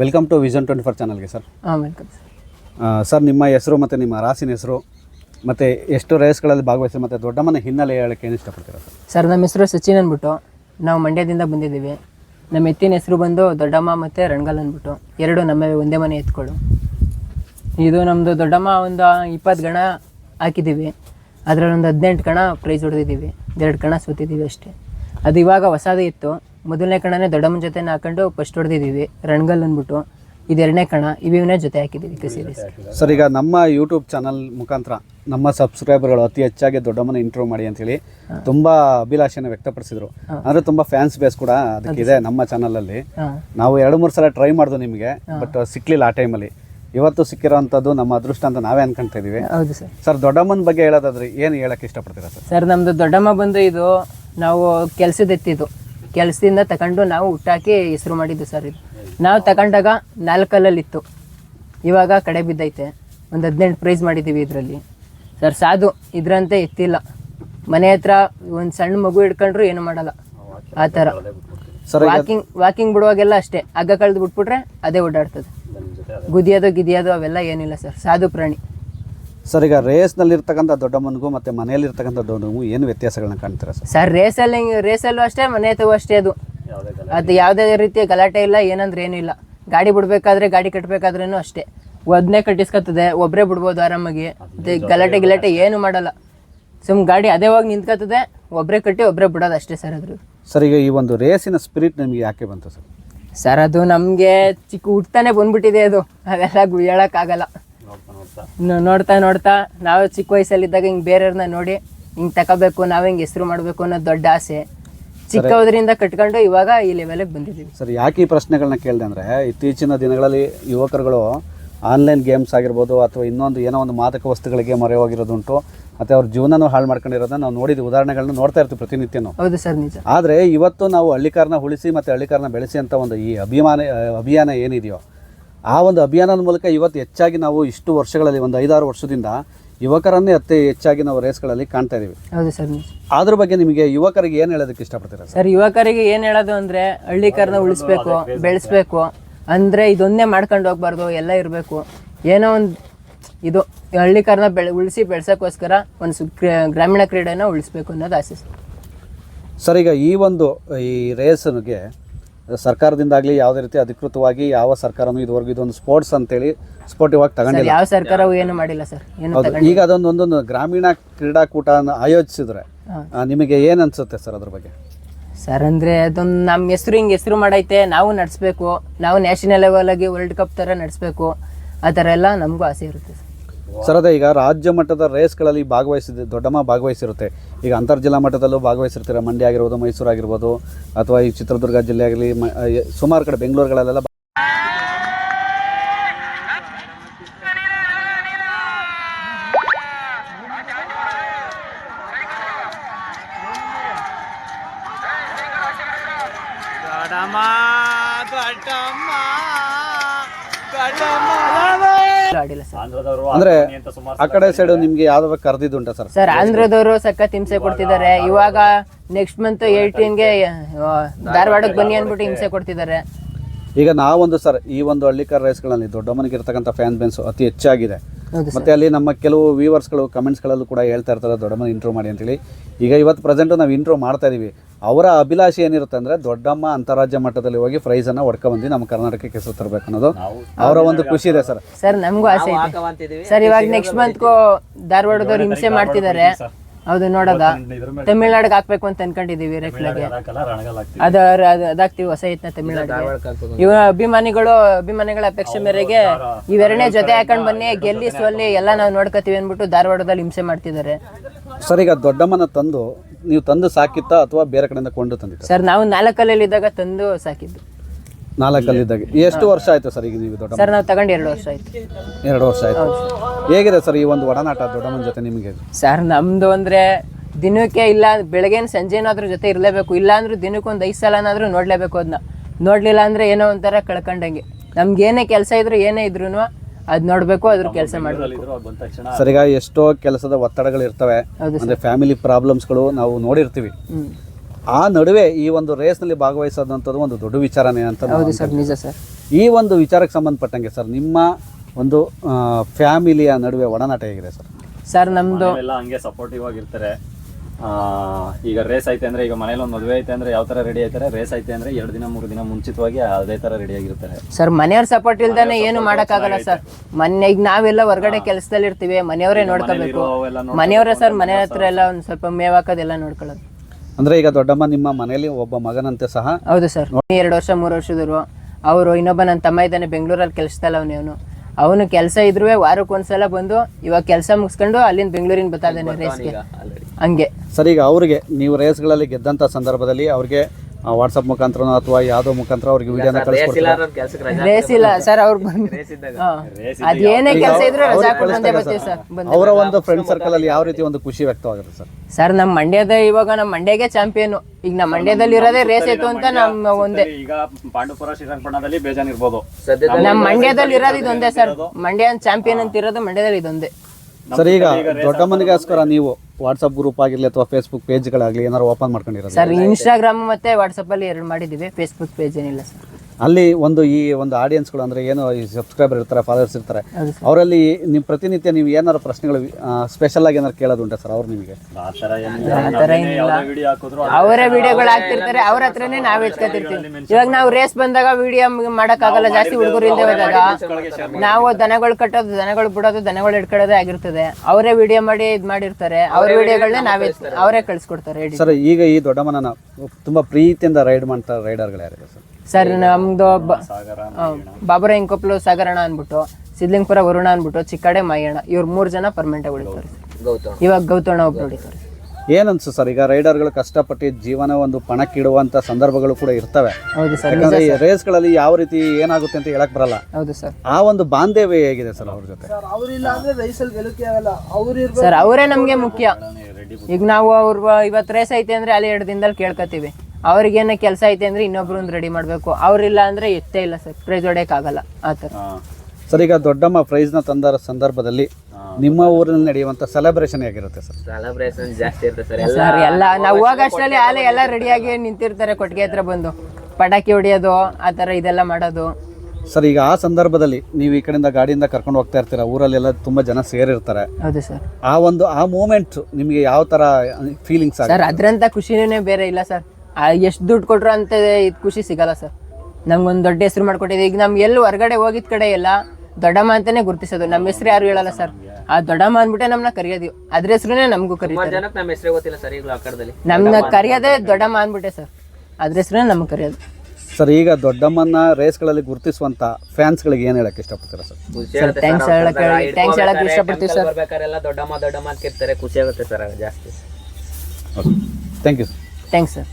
Welcome to vision twenty four ಚಾನಲ್ಗೆ sir ಹಾಂ welcome sir ನಿಮ್ಮ ಹೆಸರು ಮತ್ತು ನಿಮ್ಮ ರಾಸಿನ ಹೆಸರು ಮತ್ತು ಎಷ್ಟು ರೇಸ್ಗಳಲ್ಲಿ ಭಾಗವಹಿಸಿ ಮತ್ತು ದೊಡ್ಡಮ್ಮನ ಹಿನ್ನೆಲೆ ಹೇಳಕ್ಕೆ ಏನು ಇಷ್ಟಪಡ್ತೀರಾ ಸರ್ ಸರ್ ನಮ್ಮ ಹೆಸರು ಸಚಿನ್ ಅಂದ್ಬಿಟ್ಟು ನಾವು ಮಂಡ್ಯದಿಂದ ಬಂದಿದ್ದೀವಿ. ನಮ್ಮ ಎತ್ತಿನ ಹೆಸರು ಬಂದು ದೊಡ್ಡಮ್ಮ ಮತ್ತು ರಣಗಲ್ ಅಂದ್ಬಿಟ್ಟು. ಎರಡು ನಮ್ಮ ಒಂದೇ ಮನೆ ಎತ್ಕೊಳ್ಳು. ಇದು ನಮ್ಮದು ದೊಡ್ಡಮ್ಮ ಒಂದು ಇಪ್ಪತ್ತು ಗಣ ಹಾಕಿದ್ದೀವಿ. ಅದರಲ್ಲಿ ಒಂದು ಹದಿನೆಂಟು ಕಣ ಪ್ರೈಸ್ ಹೊಡೆದಿದ್ದೀವಿ. ಎರಡು ಕಣ ಸೋತಿದ್ದೀವಿ ಅಷ್ಟೇ. ಅದು ಇವಾಗ ಹೊಸದೇ ಇತ್ತು. ಮೊದಲನೇ ಕಣನೇ ದೊಡ್ಡಮ್ಮನ ಜೊತೆ ಹಾಕೊಂಡು ಫಸ್ಟ್ ಹೊಡೆದಿದ್ದೀವಿ. ರಣಗಲ್ ಅಂದ್ಬಿಟ್ಟು. ಇದು ಎರಡನೇ ಕಣ ಇವನೇ ಜೊತೆ ಹಾಕಿದ್ದೀವಿ ಸೀರೀಸ್ ಸರ್ ಈಗ ನಮ್ಮ ಯೂಟ್ಯೂಬ್ ಚಾನಲ್ ಮುಖಾಂತರ ನಮ್ಮ ಸಬ್ಸ್ಕ್ರೈಬರ್ಗಳು ಅತಿ ಹೆಚ್ಚಾಗಿ ದೊಡ್ಡಮ್ಮನ ಇಂಟ್ರೋ ಮಾಡಿ ಅಂತೇಳಿ ತುಂಬಾ ಅಭಿಲಾಷೆನ ವ್ಯಕ್ತಪಡಿಸಿದ್ರು. ಅಂದರೆ ತುಂಬಾ ಫ್ಯಾನ್ಸ್ ಬೇಸ್ ಕೂಡ ಅದಕ್ಕಿದೆ ನಮ್ಮ ಚಾನಲಲ್ಲಿ ಅಲ್ಲಿ. ನಾವು ಎರಡು ಮೂರು ಸಲ ಟ್ರೈ ಮಾಡಿದ್ವು ನಿಮಗೆ ಬಟ್ ಸಿಕ್ಕಲಿಲ್ಲ ಆ ಟೈಮಲ್ಲಿ ಇವತ್ತು ಸಿಕ್ಕಿರೋಂಥದ್ದು ನಮ್ಮ ಅದೃಷ್ಟ ಅಂತ ನಾವೇ ಅನ್ಕೊಂತ ಇದೀವಿ ಹೌದು ಸರ್. ಸರ್ ದೊಡ್ಡಮ್ಮನ ಬಗ್ಗೆ ಹೇಳೋದಾದ್ರೆ ಏನು ಹೇಳಕ್ಕೆ ಇಷ್ಟಪಡ್ತೀರಾ ಸರ್? ಸರ್ ನಮ್ಮದು ದೊಡ್ಡಮ್ಮ ಬಂದು ಇದು ನಾವು ಕೆಲಸದ ಎತ್ತಿದ್ದು. ಕೆಲಸದಿಂದ ತಗೊಂಡು ನಾವು ಹುಟ್ಟಾಕಿ ಹೆಸರು ಮಾಡಿದ್ದು ಸರ್ ಇದು. ನಾವು ತಗೊಂಡಾಗ ನಾಲ್ಕಲ್ಲಲ್ಲಿತ್ತು. ಇವಾಗ ಕಡೆ ಬಿದ್ದೈತೆ. ಒಂದು ಹದಿನೆಂಟು ಪ್ರೈಸ್ ಮಾಡಿದ್ದೀವಿ ಇದರಲ್ಲಿ. ಸರ್ ಸಾಧು ಇದರಂತೆ ಎತ್ತಿಲ್ಲ. ಮನೆ ಹತ್ರ ಒಂದು ಸಣ್ಣ ಮಗು ಹಿಡ್ಕೊಂಡ್ರು ಏನು ಮಾಡಲ್ಲ. ಆ ಥರ. ಸರ್ ವಾಕಿಂಗ್ ವಾಕಿಂಗ್ ಬಿಡುವಾಗೆಲ್ಲ ಅಷ್ಟೇ. ಹಗ್ಗ ಕಳೆದು ಬಿಟ್ಬಿಟ್ರೆ ಅದೇ ಓಡಾಡ್ತದೆ. ಗುದಿಯೋದು ಗಿದಿಯೋದು ಅವೆಲ್ಲ ಏನಿಲ್ಲ ಸರ್. ಸಾಧು ಪ್ರಾಣಿ. ಸರ್ ಈಗ ರೇಸ್ನಲ್ಲಿರ್ತಕ್ಕಂಥ ದೊಡ್ಡಮ್ಮನಿಗೂ ಮತ್ತು ಮನೆಯಲ್ಲಿರ್ತಕ್ಕಂಥ ದೊಡ್ಡಮ್ಮಗೂ ಏನು ವ್ಯತ್ಯಾಸಗಳನ್ನ ಕಾಣ್ತೀರಾ ಸರ್? ಸರ್ ರೇಸಲ್ಲಿ ರೇಸಲ್ಲೂ ಅಷ್ಟೇ ಮನೆ ತಗೋ ಅಷ್ಟೇ ಅದು. ಅದು ಯಾವುದೇ ರೀತಿಯ ಗಲಾಟೆ ಇಲ್ಲ ಏನಂದ್ರೆ ಏನೂ ಇಲ್ಲ. ಗಾಡಿ ಬಿಡ್ಬೇಕಾದ್ರೆ ಗಾಡಿ ಕಟ್ಟಬೇಕಾದ್ರೂ ಅಷ್ಟೇ. ಒದ್ನೇ ಕಟ್ಟಿಸ್ಕೊತದೆ ಒಬ್ಬರೇ ಬಿಡ್ಬೋದು ಆರಾಮಾಗಿ. ಮತ್ತೆ ಗಲಾಟೆ ಗಿಲಾಟೆ ಏನು ಮಾಡಲ್ಲ. ಸುಮ್ ಗಾಡಿ ಅದೇ ಹೋಗಿ ನಿಂತ್ಕೊತದೆ ಒಬ್ಬರೇ ಕಟ್ಟಿ ಒಬ್ಬರೇ ಬಿಡೋದು ಅಷ್ಟೇ ಸರ್ ಅದ್ರ ಸರ್ ಈಗ ಈ ಒಂದು ರೇಸಿನ ಸ್ಪಿರಿಟ್ ನಿಮಗೆ ಯಾಕೆ ಬಂತು ಸರ್? ಸರ್ ಅದು ನಮಗೆ ಚಿಕ್ಕ ಹುಟ್ತಾನೆ ಬಂದ್ಬಿಟ್ಟಿದೆ ಅದು. ಅದೆಲ್ಲ ಹೇಳಕ್ಕಾಗಲ್ಲ ನೋಡ್ತಾ ನೋಡ್ತಾ ನಾವು ಚಿಕ್ಕ ವಯಸ್ಸಲ್ಲಿದ್ದಾಗ ಹಿಂಗೆ ಬೇರೆಯವ್ರನ್ನ ನೋಡಿ ಹಿಂಗೆ ತಗೋಬೇಕು ನಾವು ಹಿಂಗೆ ಹೆಸರು ಮಾಡಬೇಕು ಅನ್ನೋದು ದೊಡ್ಡ ಆಸೆ. ಚಿಕ್ಕವದ್ರಿಂದ ಕಟ್ಕೊಂಡು ಇವಾಗ ಈ ಲೆವೆಲಿಗೆ ಬಂದಿದ್ದೀವಿ. ಸರ್ ಯಾಕೆ ಈ ಪ್ರಶ್ನೆಗಳನ್ನ ಕೇಳಿದೆ ಅಂದರೆ ಇತ್ತೀಚಿನ ದಿನಗಳಲ್ಲಿ ಯುವಕರುಗಳು ಆನ್ಲೈನ್ ಗೇಮ್ಸ್ ಆಗಿರ್ಬೋದು ಅಥವಾ ಇನ್ನೊಂದು ಏನೋ ಒಂದು ಮಾದಕ ವಸ್ತುಗಳಿಗೆ ಮೊರೆ ಹೋಗಿರೋದುಂಟು ಮತ್ತು ಅವ್ರ ಜೀವನನೂ ಹಾಳು ಮಾಡ್ಕೊಂಡಿರೋದನ್ನ ನಾವು ನೋಡಿದ ಉದಾಹರಣೆಗಳನ್ನ ನೋಡ್ತಾ ಇರ್ತೀವಿ ಪ್ರತಿನಿತ್ಯನೂ. ಹೌದು ಸರ್ ನಿಜ. ಆದರೆ ಇವತ್ತು ನಾವು ಹಳ್ಳಿಕಾರನ ಉಳಿಸಿ ಮತ್ತು ಹಳ್ಳಿಕಾರನ ಬೆಳೆಸಿ ಅಂತ ಒಂದು ಈ ಅಭಿಮಾನ ಅಭಿಯಾನ ಏನಿದೆಯೋ ಆ ಒಂದು ಅಭಿಯಾನದ ಮೂಲಕ ಇವತ್ತು ಹೆಚ್ಚಾಗಿ ನಾವು ಇಷ್ಟು ವರ್ಷಗಳಲ್ಲಿ ಒಂದು ಐದಾರು ವರ್ಷದಿಂದ ಯುವಕರನ್ನೇ ಅತಿ ಹೆಚ್ಚಾಗಿ ನಾವು ರೇಸ್ಗಳಲ್ಲಿ ಕಾಣ್ತಾ ಇದ್ದೀವಿ. ಹೌದು ಸರ್. ಅದ್ರ ಬಗ್ಗೆ ನಿಮಗೆ ಯುವಕರಿಗೆ ಏನು ಹೇಳೋದಕ್ಕೆ ಇಷ್ಟಪಡ್ತೀರಾ ಸರ್? ಸರ್ ಯುವಕರಿಗೆ ಏನು ಹೇಳೋದು ಅಂದರೆ ಹಳ್ಳಿಕರನ್ನ ಉಳಿಸ್ಬೇಕು ಬೆಳೆಸ್ಬೇಕು. ಅಂದರೆ ಇದೊಂದೇ ಮಾಡ್ಕೊಂಡು ಹೋಗ್ಬಾರ್ದು ಎಲ್ಲ ಇರಬೇಕು. ಏನೋ ಒಂದು ಇದು ಹಳ್ಳಿಕರನ್ನ ಬೆಳೆ ಉಳಿಸಿ ಬೆಳೆಸೋಕ್ಕೋಸ್ಕರ ಒಂದು ಸು ಗ್ರಾಮೀಣ ಕ್ರೀಡೆನ ಉಳಿಸ್ಬೇಕು ಅನ್ನೋದು ಆಸೆ ಸರ್. ಸರ್ ಈಗ ಈ ಒಂದು ಈ ರೇಸ್ಗೆ ಸರ್ಕಾರದಿಂದಾಗಲಿ ಯಾವುದೇ ರೀತಿ ಅಧಿಕೃತವಾಗಿ ಯಾವ ಸರ್ಕಾರನೂ ಇದುವರೆಗೂ ಇದೊಂದು ಸ್ಪೋರ್ಟ್ಸ್ ಅಂತೇಳಿ ಸ್ಪೋರ್ಟಿವ್ ತಗೊಂಡಿಲ್ಲ. ಯಾವ ಸರ್ಕಾರವೂ ಏನು ಮಾಡಿಲ್ಲ ಸರ್. ಏನು ಹೌದು. ಈಗ ಅದೊಂದು ಒಂದೊಂದು ಗ್ರಾಮೀಣ ಕ್ರೀಡಾಕೂಟ ಆಯೋಜಿಸಿದ್ರೆ ಆ, ನಿಮಗೆ ಏನು ಅನ್ಸುತ್ತೆ ಸರ್ ಅದ್ರ ಬಗ್ಗೆ? ಸರ್ ಅಂದ್ರೆ ಅದೊಂದು ನಮ್ಮ ಹೆಸರು ಹಿಂಗೆ ಹೆಸರು ಮಾಡೈತೆ ನಾವು ನಡೆಸ್ಬೇಕು ನಾವು ನ್ಯಾಷನಲ್ ಲೆವೆಲಾಗಿ ವರ್ಲ್ಡ್ ಕಪ್ ತರ ನಡೆಸ್ಬೇಕು ಆ ಥರ ಎಲ್ಲ ನಮಗೂ ಆಸೆ ಇರುತ್ತೆ ಸರ್. ಸರ್ ಈಗ ರಾಜ್ಯ ಮಟ್ಟದ ರೇಸ್ಗಳಲ್ಲಿ ಭಾಗವಹಿಸಿದ ದೊಡ್ಡಮ್ಮ ಭಾಗವಹಿಸಿರುತ್ತೆ. ಈಗ ಅಂತರ್ಜಿಲ್ಲಾ ಮಟ್ಟದಲ್ಲೂ ಭಾಗವಹಿಸಿರ್ತೀರ? ಮಂಡ್ಯ ಆಗಿರ್ಬೋದು, ಮೈಸೂರು ಆಗಿರ್ಬೋದು, ಅಥವಾ ಈ ಚಿತ್ರದುರ್ಗ ಜಿಲ್ಲೆ ಆಗಲಿ, ಮ- ಕಡೆ ಬೆಂಗಳೂರುಗಳಲ್ಲೆಲ್ಲ ಸುಮಾರು ಕಡೆ ಬೆಂಗಳೂರುಗಳಲ್ಲೆಲ್ಲ ಸರ್. ಅಂದ್ರೆ ಆ ಕಡೆ ಸೈಡ್ ನಿಮ್ಗೆ ಯಾವ್ದಾದ್ರು ಕರ್ದಿದ್ದುಂಟ ಸರ್? ಸರ್ ಆಂಧ್ರದವರು ಸಖತ್ ಹಿಂಸೆ ಕೊಡ್ತಿದ್ದಾರೆ. ಇವಾಗ ನೆಕ್ಸ್ಟ್ ಮಂತ್ ಏಯ್ಟೀನ್ಗೆ ಧಾರವಾಡಕ್ಕೆ ಬನ್ನಿ ಅಂದ್ಬಿಟ್ಟು ಹಿಂಸೆ ಕೊಡ್ತಿದ್ದಾರೆ. ಈಗ ನಾವೊಂದು ಸರ್ ಈ ಒಂದು ಹಳ್ಳಿಕರ್ ರೈಸ್ಗಳಲ್ಲಿ ದೊಡ್ಡಮ್ಮನಿಗೆ ಇರ್ತಕ್ಕಂಥ ಫ್ಯಾನ್ ಬೆನ್ಸ್ ಅತಿ ಹೆಚ್ಚಾಗಿದೆ. ಮತ್ತೆ ಅಲ್ಲಿ ನಮ್ಮ ಕೆಲವು ವ್ಯೂವರ್ಸ್ಗಳು ಕಮೆಂಟ್ಸ್ಗಳಲ್ಲೂ ಕೂಡ ಹೇಳ್ತಾ ಇರ್ತಾರೆ ದೊಡ್ಡಮ್ಮನ ಇಂಟ್ರೋ ಮಾಡಿ ಅಂತೇಳಿ ಈಗ ಇವತ್ತು ಪ್ರೆಸೆಂಟು ನಾವು ಇಂಟ್ರೋ ಮಾಡ್ತಾ ಇದೀವಿ. ಅವರ ಅಭಿಲಾಷೆ ಏನಿರುತ್ತೆ ಅಂದ್ರೆ ದೊಡ್ಡಮ್ಮ ಅಂತಾರಾಜ್ಯ ಮಟ್ಟದಲ್ಲಿ ಹೋಗಿ ಪ್ರೈಸನ್ನು ಹೊಡ್ಕೊಂಬಂದು ನಮ್ಮ ಕರ್ನಾಟಕಕ್ಕೆ ಹೆಸರು ತರಬೇಕು ಅನ್ನೋದು ಅವರ ಒಂದು ಖುಷಿ ಇದೆ ಸರ್. ಸರ್ ನಮಗೂ ಆಸೆ ಇದೆ. ಸರ್ ಇವಾಗ ನೆಕ್ಸ್ಟ್ ಮಂತ್ಗೂ ಧಾರವಾಡದವ್ರು ಹಿಂಸೆ ಮಾಡ್ತಿದ್ದಾರೆ. ಹೌದು ನೋಡೋದ? ತಮಿಳ್ನಾಡಿಗೆ ಹಾಕ್ಬೇಕು ಅಂತ ಅನ್ಕೊಂಡಿದೀವಿ ರೆಫ್ಲಾಗೆ ಅದ ಅದ್- ಅದಾಗ್ತೀವಿ ಹೊಸ ಯತ್ನ ತಮಿಳ್ನಾಡಿಗೆ. ಇವ ಅಭಿಮಾನಿಗಳು ಅಭಿಮಾನಿಗಳ ಅಪೇಕ್ಷೆ ಮೇರೆಗೆ ಇವೆರಡನೇ ಜೊತೆ ಹಾಕೊಂಡ್ ಬನ್ನಿ ಗೆಲ್ಲಿ ಸೋಲ್ಲಿ ಎಲ್ಲ ನಾವು ನೋಡ್ಕೋತೀವಿ ಅಂದ್ಬಿಟ್ಟು ಧಾರವಾಡದಲ್ಲಿ ಹಿಂಸೆ ಮಾಡ್ತಿದ್ದಾರೆ. ಸರ್ ಈಗ ದೊಡ್ಡಮ್ಮನ ತಂದು ನೀವು ತಂದು ಸಾಕಿತ್ತಾ ಅಥವಾ ಬೇರೆ ಕಡೆಯಿಂದ ಕೊಂಡು ತಂದಿತ್ತ? ಸರ್ ನಾವು ನಾಲ್ಕಲ್ಲಿ ಇದ್ದಾಗ ತಂದು ಸಾಕಿದ್ದು. ನಾಲ್ಕಲ್ಲಿದ್ದಾಗ. ಎಷ್ಟು ವರ್ಷ ಆಯ್ತು ಸರ್ ಈಗ ನೀವು ದೊಡ್ಡ ಸರ್ ನಾವು ತಗೊಂಡು ಎರಡು ವರ್ಷ ಆಯ್ತು. ಎರಡು ವರ್ಷ ಆಯ್ತು. ಹೇಗಿದೆ ಸರ್ ಈ ಒಂದು ಒಡನಾಟ ದೊಡ್ಡಮ್ಮನ ಜೊತೆ ನಿಮಗೆ ಸರ್ ನಮ್ದು ಅಂದ್ರೆ ದಿನಕ್ಕೆ ಇಲ್ಲ ಬೆಳಗ್ಗೆ ಸಂಜೆ ಅದ್ರ ಜೊತೆ ಇರಲೇಬೇಕು. ಇಲ್ಲ ಅಂದ್ರೆ ದಿನಕ್ಕೆ ಒಂದು ಐದು ಸಲನಾದ್ರೂ ನೋಡಲೇಬೇಕು ಅದನ್ನ ನೋಡ್ಲಿಲ್ಲ ಅಂದ್ರೆ ಏನೋ ಒಂಥರ ಕಳ್ಕೊಂಡಂಗೆ. ನಮ್ಗೆ ಏನೇ ಕೆಲಸ ಇದ್ರು ಏನೇ ಇದ್ರು ಅದ್ ನೋಡ್ಬೇಕು ಅದ್ರ ಕೆಲಸ ಮಾಡ್ಬೇಕು. ಸರ್ ಈಗ ಎಷ್ಟೋ ಕೆಲಸದ ಒತ್ತಡಗಳು ಇರ್ತವೆ. ಅಂದ್ರೆ ಫ್ಯಾಮಿಲಿ ಪ್ರಾಬ್ಲಮ್ಸ್ಗಳು ನಾವು ನೋಡಿರ್ತೀವಿ. ಆ ನಡುವೆ ಈ ಒಂದು ರೇಸ್ನಲ್ಲಿ ಭಾಗವಹಿಸೋದಂಥದ್ದು ಒಂದು ದೊಡ್ಡ ವಿಚಾರನೇ ಅಂತ ಹೌದು ಸರ್ ನಿಜ ಸರ್. ಈ ಒಂದು ವಿಚಾರಕ್ಕೆ ಸಂಬಂಧಪಟ್ಟಂಗೆ ಸರ್ ನಿಮ್ಮ ಒಂದು ಫ್ಯಾಮಿಲಿಯ ನಡುವೆ ಒಡನಾಟ ಹೇಗಿದೆ ಸರ್? ಸರ್ ನಮ್ದು ಎಲ್ಲ ಹಂಗೆ ಸಪೋರ್ಟಿವ್ ಆಗಿರ್ತಾರೆ. ಈಗ ರೇಸ್ ಐತೆ ಅಂದ್ರೆ ಈಗ ಮನೇಲಿ ಒಂದು ಮದುವೆ ಐತೆ ಅಂದ್ರೆ ಯಾವ ತರ ರೆಡಿ ಆಯ್ತಾರೆ? ರೇಸ್ ಐತೆ ಅಂದ್ರೆ ಎರಡು ದಿನ ಮೂರು ದಿನ ಮುಂಚಿತವಾಗಿ ಅದೇ ತರ ರೆಡಿ ಆಗಿರ್ತಾರೆ. ಸರ್ ಮನೆಯವ್ರ ಸಪೋರ್ಟ್ ಇಲ್ದಾನೆ ಏನು ಮಾಡಕ್ಕಾಗಲ್ಲ ಸರ್ ಮನೆ ಈಗ ನಾವೆಲ್ಲ ಹೊರಗಡೆ ಕೆಲಸದಲ್ಲಿ ಇರ್ತೀವಿ ಮನೆಯವರೇ ನೋಡ್ಕೋಬೇಕು. ಮನೆಯವರೇ ಸರ್ ಮನೆ ಹತ್ರ ಎಲ್ಲ ಒಂದ್ ಸ್ವಲ್ಪ ಮೇವ್ ಹಾಕೋದೆಲ್ಲ ನೋಡ್ಕೊಳ್ಳೋದು. ಅಂದ್ರೆ ಈಗ ದೊಡ್ಡಮ್ಮ ನಿಮ್ಮ ಮನೆಯಲ್ಲಿ ಒಬ್ಬ ಮಗನಂತೆ ಸಹ ಹೌದು ಸರ್ ಎರಡು ವರ್ಷ ಮೂರು ವರ್ಷದವರು. ಅವರು ಇನ್ನೊಬ್ಬ ನನ್ನ ತಮ್ಮ ಇದ್ದಾನೆ ಬೆಂಗಳೂರಲ್ಲಿ ಕೆಲಸದಲ್ಲ ಅವನು ಅವನು ಕೆಲಸ ಇದ್ರೂ ವಾರಕ್ಕೆ ಒಂದ್ಸಲ ಬಂದು ಇವಾಗ ಕೆಲಸ ಮುಗಿಸ್ಕೊಂಡು ಅಲ್ಲಿಂದ ಬೆಂಗಳೂರಿನ ಬರ್ತಾ ಇದ್ದಾನೆ ರೇಸ್ಗೆ ಹಂಗೆ. ಸರ್ ಈಗ ಅವ್ರಿಗೆ ನೀವು ರೇಸ್ಗಳಲ್ಲಿ ಗೆದ್ದಂಥ ಸಂದರ್ಭದಲ್ಲಿ ಅವ್ರಿಗೆ ವಾಟ್ಸಪ್ ಮುಖಾಂತರ ಅಥವಾ ಯಾವುದೋ ಮುಖಾಂತರ ಅವ್ರಿಗೆ ವಿಡಿಯೋನ ಕಳಿಸ್ಕೊಡ್ತಾರೆ ರೇಸ್ ಇಲ್ಲ ಸರ್ ಅವ್ರು. ಅದೇನೇ ಕೆಲಸ ಇದ್ರು ರಜಾ ಹಾಕೊಂಡು ಬಂದೇ ಬರ್ತೀವಿ ಸರ್ ಬಂದು ಅವರ ಒಂದು ಫ್ರೆಂಡ್ ಸರ್ಕಲ್ ಅಲ್ಲಿ ಯಾವ ರೀತಿ ಒಂದು ಖುಷಿ ವ್ಯಕ್ತವಾಗುತ್ತೆ ಸರ್? ಸರ್ ನಮ್ಮ ಮಂಡ್ಯದ ಇವಾಗ ನಮ್ಮ ಮಂಡ್ಯಗೆ ಚಾಂಪಿಯನ್ ಈಗ ನಮ್ಮ ಮಂಡ್ಯದಲ್ಲಿ ಇರೋದೇ ರೇಸ್ ಆಯ್ತು ಅಂತ ನಮ್ಮ ಒಂದೇ. ಈಗ ಪಾಂಡುಪುರ ಶ್ರೀರಂಗಪಟ್ಟಣದಲ್ಲಿ ಬೇಜಾನ್ ಇರ್ಬೋದು. ನಮ್ಮ ಮಂಡ್ಯದಲ್ಲಿ ಇರೋದು ಇದೊಂದೇ ಸರ್. ಮಂಡ್ಯ ಚಾಂಪಿಯನ್ ಅಂತ ಇರೋದು ಮಂಡ್ಯದಲ್ಲಿ ಇದೊಂದೇ. ಸರ್ ಈಗ ದೊಡ್ಡಮ್ಮನಿಗೋಸ್ಕರ ನೀವು ವಾಟ್ಸಪ್ ಗ್ರೂಪ್ ಆಗಿರಲಿ ಅಥವಾ ಫೇಸ್ಬುಕ್ ಪೇಜ್ಗಳಾಗಲಿ ಏನಾದ್ರು ಓಪನ್ ಮಾಡ್ಕೊಂಡಿರೋದು ಸರ್ ಇನ್ಸ್ಟಾಗ್ರಾಮ್ ಮತ್ತೆ ವಾಟ್ಸಪ್ ಅಲ್ಲಿ ಎರಡು ಮಾಡಿದ್ದೀವಿ. ಫೇಸ್ಬುಕ್ ಪೇಜ್ ಏನಿಲ್ಲ ಸರ್. ಅಲ್ಲಿ ಒಂದು ಈ ಒಂದು ಆಡಿಯನ್ಸ್ಗಳು ಅಂದರೆ ಏನು ಈ ಸಬ್ಸ್ಕ್ರೈಬರ್ ಇರ್ತಾರೆ ಫಾಲೋವರ್ಸ್ ಇರ್ತಾರೆ ಅವರಲ್ಲಿ ನಿಮ್ಮ ಪ್ರತಿನಿತ್ಯ ನೀವು ಏನಾದ್ರು ಪ್ರಶ್ನೆಗಳು ಸ್ಪೆಷಲ್ ಆಗಿ ಏನಾರು ಕೇಳೋದುಂಟ ಸರ್ ಅವ್ರು ನಿಮಗೆ? ಅವರ ತರ ವಿಡಿಯೋ ಹಾಕಿದ್ರು ಅವರೇ ವಿಡಿಯೋಗಳು ಹಾಕ್ತಿರ್ತಾರೆ ಅವ್ರ ಹತ್ರನೇ ನಾವ್ ಎತ್ಕೊತಿರ್ತೀವಿ. ಇವಾಗ ನಾವು ರೇಸ್ ಬಂದಾಗ ವಿಡಿಯೋ ಮಾಡೋಕ್ಕಾಗಲ್ಲ ಜಾಸ್ತಿ ಹುಡುಗರು ಇಲ್ಲದೆ ಹೋದಾಗ. ನಾವು ದನಗಳು ಕಟ್ಟೋದು ದನಗಳು ಬಿಡೋದು ದನಗಳು ಇಟ್ಕೊಳ್ಳೋದೇ ಆಗಿರ್ತದೆ. ಅವರೇ ವಿಡಿಯೋ ಮಾಡಿ ಇದು ಮಾಡಿರ್ತಾರೆ ಅವ್ರ ವಿಡಿಯೋಗಳನ್ನ ನಾವೇ ಅವರೇ. ಕಳಿಸ್ಕೊಡ್ತಾರೆ. ಸರ್ ಈಗ ಈ ದೊಡ್ಡಮ್ಮನ ತುಂಬಾ ಪ್ರೀತಿಯಿಂದ ರೈಡ್ ಮಾಡ್ತಾರೆ ರೈಡರ್ಗಳು ಯಾರಿದೆ ಸರ್? ಸರ್ ನಮ್ದು ಬ- ಸಾಗರ ಆ, ಬಾಬುರ ಇಂಕೊಪ್ಲು ಸಾಗರಣ ಅನ್ಬಿಟ್ಟು ಸಿದ್ಲಿಂಗ್ಪುರ ವರುಣ ಅನ್ಬಿಟ್ಟು ಚಿಕ್ಕಡೆ ಮೈಯಣ್ಣ ಇವ್ರು ಮೂರ್ ಜನ ಪರ್ಮನೆಂಟ್ ಆಗಿ ಉಳಿತಾರೆ ಇವಾಗ ಗೌತಣ ಒಬ್ರು ಉಳಿತಾರೆ ಏನನ್ಸು ಸರ್ ಈಗ ರೈಡರ್ಗಳು ಕಷ್ಟಪಟ್ಟು ಜೀವನ ಒಂದು ಪಣಕ್ಕಿಡುವಂಥ ಸಂದರ್ಭಗಳು ಕೂಡ ಇರ್ತವೆ. ಹೌದು ಸರ್ ಯಾಕಂದ್ರೆ ಈ ರೇಸ್ಗಳಲ್ಲಿ ಯಾವ ರೀತಿ ಏನಾಗುತ್ತೆ ಅಂತ ಹೇಳಕ್ ಬರಲ್ಲ. ಹೌದು ಸರ್. ಆ ಒಂದು ಬಾಂಧವ್ಯ ಹೇಗಿದೆ ಸರ್ ಅವ್ರ ಜೊತೆ? ಸರ್ ಅವರೇ ನಮ್ಗೆ ಮುಖ್ಯ. ಈಗ ನಾವು ಅವ್ರ ಇವತ್ತು ರೇಸ್ ಐತೆ ಅಂದ್ರೆ ಅಲ್ಲಿ ಎರಡು ದಿನದಲ್ಲಿ ಕೇಳ್ಕೊತೀವಿ ಅವ್ರಿಗೇನ ಕೆಲಸ ಐತೆ ಅಂದ್ರೆ ಇನ್ನೊಬ್ರು ಒಂದು ರೆಡಿ ಮಾಡಬೇಕು. ಅವ್ರಿಲ್ಲ ಅಂದ್ರೆ ಎತ್ತೇ ಇಲ್ಲ ಸರ್ ಪ್ರೈಸ್ ಹೊಡೆಯಕ್ಕಾಗಲ್ಲ ಆ ಥರ. ಹಾ. ಸರ್ ಈಗ ದೊಡ್ಡಮ್ಮ ಪ್ರೈಸ್ನ ತಂದ ಸಂದರ್ಭದಲ್ಲಿ ನಿಮ್ಮ ಊರಿನಲ್ಲಿ ನಡೆಯುವಂತ ಸೆಲೆಬ್ರೇಷನ್ ಆಗಿರುತ್ತೆ ಸರ್? ಸೆಲೆಬ್ರೇಷನ್ ಜಾಸ್ತಿ ಇರುತ್ತೆ ಸರ್. ಸರ್ ಎಲ್ಲ ನಾವು ಹೋಗೋಷ್ಟರಲ್ಲಿ ಆಲೆ ಎಲ್ಲ ರೆಡಿಯಾಗಿ ನಿಂತಿರ್ತಾರೆ ಕೊಟ್ಟಿಗೆ ಹತ್ರ ಬಂದು. ಪಟಾಕಿ ಹೊಡಿಯೋದು ಆ ಥರ ಇದೆಲ್ಲ ಮಾಡೋದು. ಸರ್ ಈಗ ಆ ಸಂದರ್ಭದಲ್ಲಿ ನೀವು ಈ ಕಡೆಯಿಂದ ಗಾಡಿಯಿಂದ ಕರ್ಕೊಂಡು ಹೋಗ್ತಾ ಇರ್ತೀರಾ? ಊರಲ್ಲೆಲ್ಲ ತುಂಬಾ ಜನ ಸೇರಿರ್ತಾರೆ. ಹೌದು ಸರ್. ಆ ಒಂದು ಆ ಮೂಮೆಂಟ್ ನಿಮಗೆ ಯಾವ ತರ ಫೀಲಿಂಗ್ಸ್ ಆಗುತ್ತೆ? ಸರ್ ಅದ್ರಂತ ಖುಷಿನೇ ಬೇರೆ ಇಲ್ಲ ಸರ್. ಎಷ್ಟು ದುಡ್ಡು ಕೊಟ್ರು ಅಂತ ಇದು ಖುಷಿ ಸಿಗಲ್ಲ ಸರ್. ನಮ್ಗೊಂದು ದೊಡ್ಡ ಹೆಸರು ಮಾಡ್ಕೊಟ್ಟಿದೆ. ಈಗ ನಮ್ಗೆ ಎಲ್ಲೂ ಹೊರಗಡೆ ಹೋಗಿದ ಕಡೆ ಎಲ್ಲ ದೊಡ್ಡಮ್ಮ ಅಂತಾನೆ ಗುರುತಿಸೋದು. ನಮ್ಮ ಹೆಸರು ಯಾರು ಹೇಳಲ್ಲ ಸರ್. ಆ ದೊಡ್ಡಮ್ಮ ಅಂದ್ಬಿಟ್ಟೆ ನಮ್ಮನ್ನ ಕರೆಯೋದು ಅದ್ರ ಹೆಸರುನೇ ನಮಗೂ ಕರೀತಾರೆ. ನಮ್ಮ ಹೆಸರು ಗೊತ್ತಿಲ್ಲ ಸರ್ ಈಗಲೂ ನಮ್ಮನ್ನ ಕರೆಯೋದೇ ದೊಡ್ಡಮ್ಮ ಅಂದ್ಬಿಟ್ಟೆ ಸರ್. ಅದ್ರ ಹೆಸರುನೇ ನಮ್ಗೆ ಕರೆಯೋದು. ಸರ್ ಈಗ ದೊಡ್ಡಮ್ಮನ ರೇಸ್ಗಳಲ್ಲಿ ಗುರುತಿಸುವಂತ ಫ್ಯಾನ್ಸ್ಗಳಿಗೆ ಏನು ಹೇಳಕ್ಕೆ ಇಷ್ಟಪಡ್ತೀರಾ ಸರ್? ಸರ್ ಥ್ಯಾಂಕ್ಸ್ ಹೇಳಕ್ಕೆ ಥ್ಯಾಂಕ್ಸ್ ಹೇಳಕ್ಕೆ ಇಷ್ಟಪಡ್ತೀವಿ ಸರ್. ಬರ್ಬೇಕಾರೆಲ್ಲ ದೊಡ್ಡಮ್ಮ ದೊಡ್ಡಮ್ಮ ಅಂತ ಕೇಳ್ತಾರೆ. ಖುಷಿ ಆಗುತ್ತೆ ಸರ್ ಜಾಸ್ತಿ. Okay thank you sir thanks sir